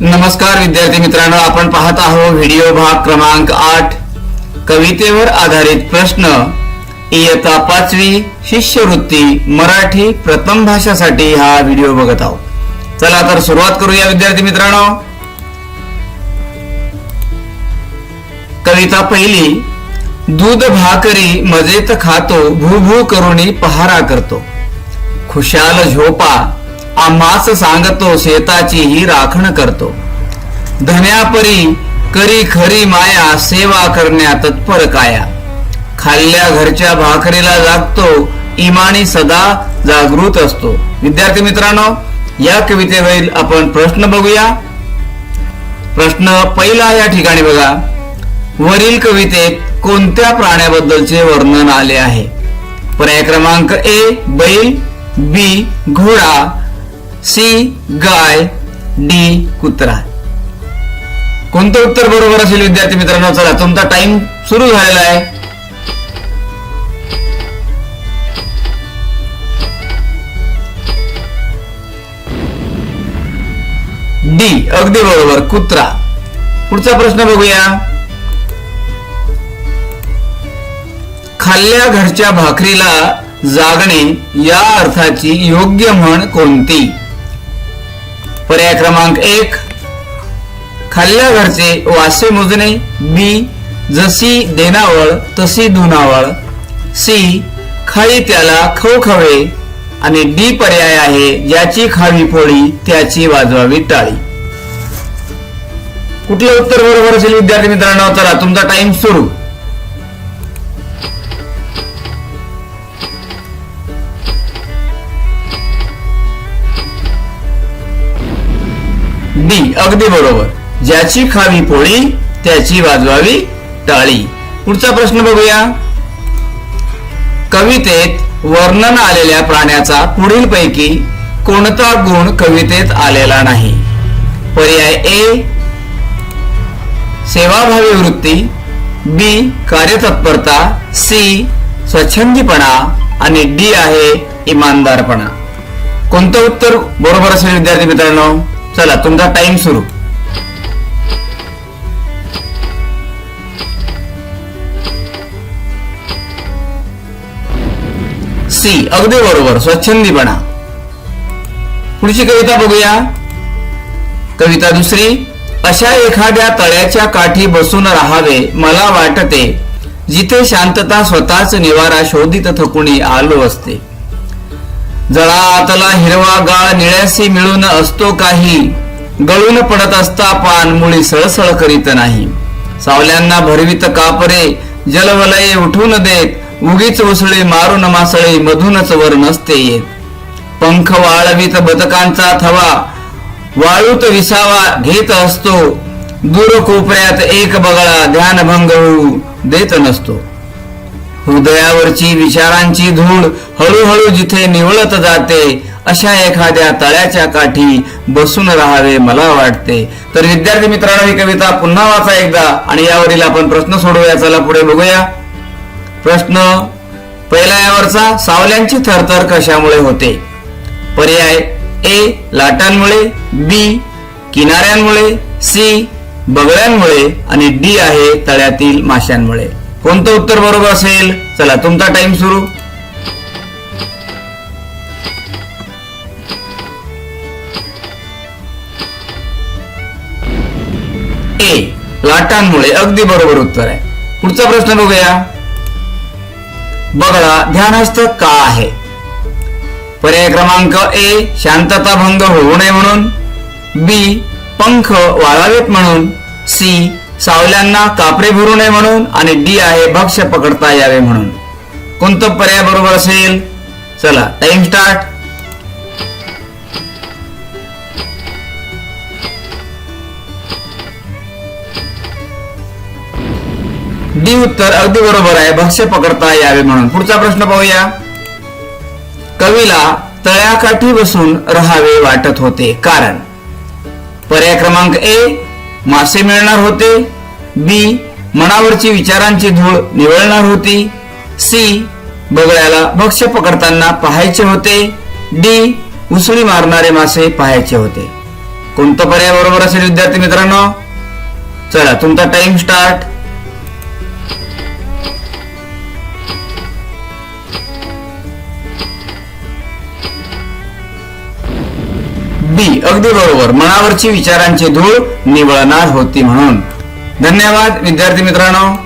नमस्कार विद्यार्थी मित्रांनो आपण पाहत आहोत व्हिडिओ भाग क्रमांक आठ. कवितेवर आधारित प्रश्न. इयत्ता पाचवी शिष्यवृत्ती मराठी प्रथम भाषासाठी हा व्हिडिओ बघत आहोत. चला तर सुरुवात करूया विद्यार्थी मित्रांनो. कविता पहिली दूध भाकरी मजेत खातो भू भू करुणी पहारा करतो. खुशाल झोपा आम्हास सांगतो शेताची ही राखण करतो. धन्यापरी करी खरी माया सेवा करण्या तत्पर काया. खाल्ल्या घरच्या भाकरीला लागतो इमानी सदा जागृत असतो. विद्यार्थी मित्रांनो या कवितेवरील आपण प्रश्न बघूया. प्रश्न पहिला या ठिकाणी बघा. वरील कवितेत कोणत्या प्राण्याबद्दलचे वर्णन आले आहे? पर्याय क्रमांक ए बैल बी घोडा सी गाय डी कुत्रा. कोणतं उत्तर बरोबर असेल विद्यार्थी मित्रांनो? चला तुमचा टाइम सुरू झालेला आहे. डी अगदी बरोबर कुत्रा. पुढचा प्रश्न बघूया. खाल्ल्या घरच्या भाकरीला जागणे या अर्थाची योग्य म्हण कोणती? पर्याय क्रमांक एक. खाल्ल्या घरचे वासे मोजणे. बी. जशी देनावळ तशी धुनावळ. सी. खाई त्याला खवखवे आणि डी पर्याय आहे ज्याची खावी पोळी त्याची वाजवावी टाळी. कुठलं उत्तर बरोबर असेल विद्यार्थी मित्रांनो? चला तुमचा टाइम सुरू. डी अगदी बरोबर. ज्याची खावी पोळी त्याची वाजवावी टाळी पुढचा प्रश्न बघूया. कवितेत वर्णन आलेल्या प्राण्याचा पुढील पैकी कोणता गुण कवितेत आलेला नाही? पर्याय ए सेवाभावी वृत्ती. बी कार्यतत्परता. सी स्वच्छंदीपणा. आणि डी आहे इमानदारपणा. कोणतं उत्तर बरोबर असेल विद्यार्थी मित्रांनो? चला तुमचा टाइम सुरू. सी अगदी बरोबर स्वच्छंदीपणा पुढची कविता बघूया. कविता दुसरी अशा एखाद्या तळ्याच्या काठी बसून राहावे मला वाटते जिथे शांतता स्वतःच निवारा शोधित थकुणी आलो असते. जळातला हिरवा गाळ निळ्याशी मिळून असतो काही. गळून पडत असता पान मुळी सळसळ करीत नाही. सावल्यांना भरवीत कापरे जलवलये उठून देत उगीच उसळी मारून मासळी मधूनच वर नसते येत. पंख वाळवीत बदकांचा थवा वाळूत विसावा घेत असतो. दूर कोपऱ्यात एक बगळा ध्यानभंग होऊ देत नसतो. हृदयावरची विचारांची धूळ हळूहळू जिथे निवळत जाते अशा एखाद्या तळ्याच्या काठी बसून राहावे मला वाटते. तर विद्यार्थी मित्रांनो ही कविता पुन्हा वाचा एकदा आणि यावरील आपण प्रश्न सोडवूया. चला पुढे बघूया. प्रश्न पहिला यावरचा सावल्यांची थरथर कशामुळे होते? पर्याय ए लाटांमुळे बी किनाऱ्यांमुळे सी बगळ्यांमुळे आणि डी आहे तळ्यातील माशांमुळे. कोणतं उत्तर बरोबर असेल? चला तुमचा टाइम सुरू. ए लाटांमुळे अगदी बरोबर उत्तर आहे. पुढचा प्रश्न बघूया. बगळा ध्यानस्थ का आहे? पर्याय क्रमांक ए शांतता भंग होऊ नये म्हणून. बी पंख वाळावेत म्हणून. सी सावल्यांना कापरे भरू नये म्हणून आणि डी आहे भक्ष पकडता यावे म्हणून. कोणतं पर्याय बरोबर असेल? चला टाइम स्टार्ट डी उत्तर अगदी बरोबर आहे भक्ष्य पकडता यावे म्हणून. पुढचा प्रश्न पाहूया. कवीला तळ्याकाठी बसून राहावे वाटत होते. कारण? पर्याय क्रमांक ए मासे मिळणार होते. बी मनावरची विचारांची धूळ निवळणार होती. सी बगळ्याला भक्ष्य पकडताना पाहायचे होते. डी उसळी मारणारे मासे पाहायचे होते. कोणतं पर्याय बरोबर असेल विद्यार्थी मित्रांनो? चला तुमचा टाइम स्टार्ट बी. अगदी बरोबर. मनावरची विचारांची धूळ निवळणार होती म्हणून. धन्यवाद विद्यार्थी मित्रांनो.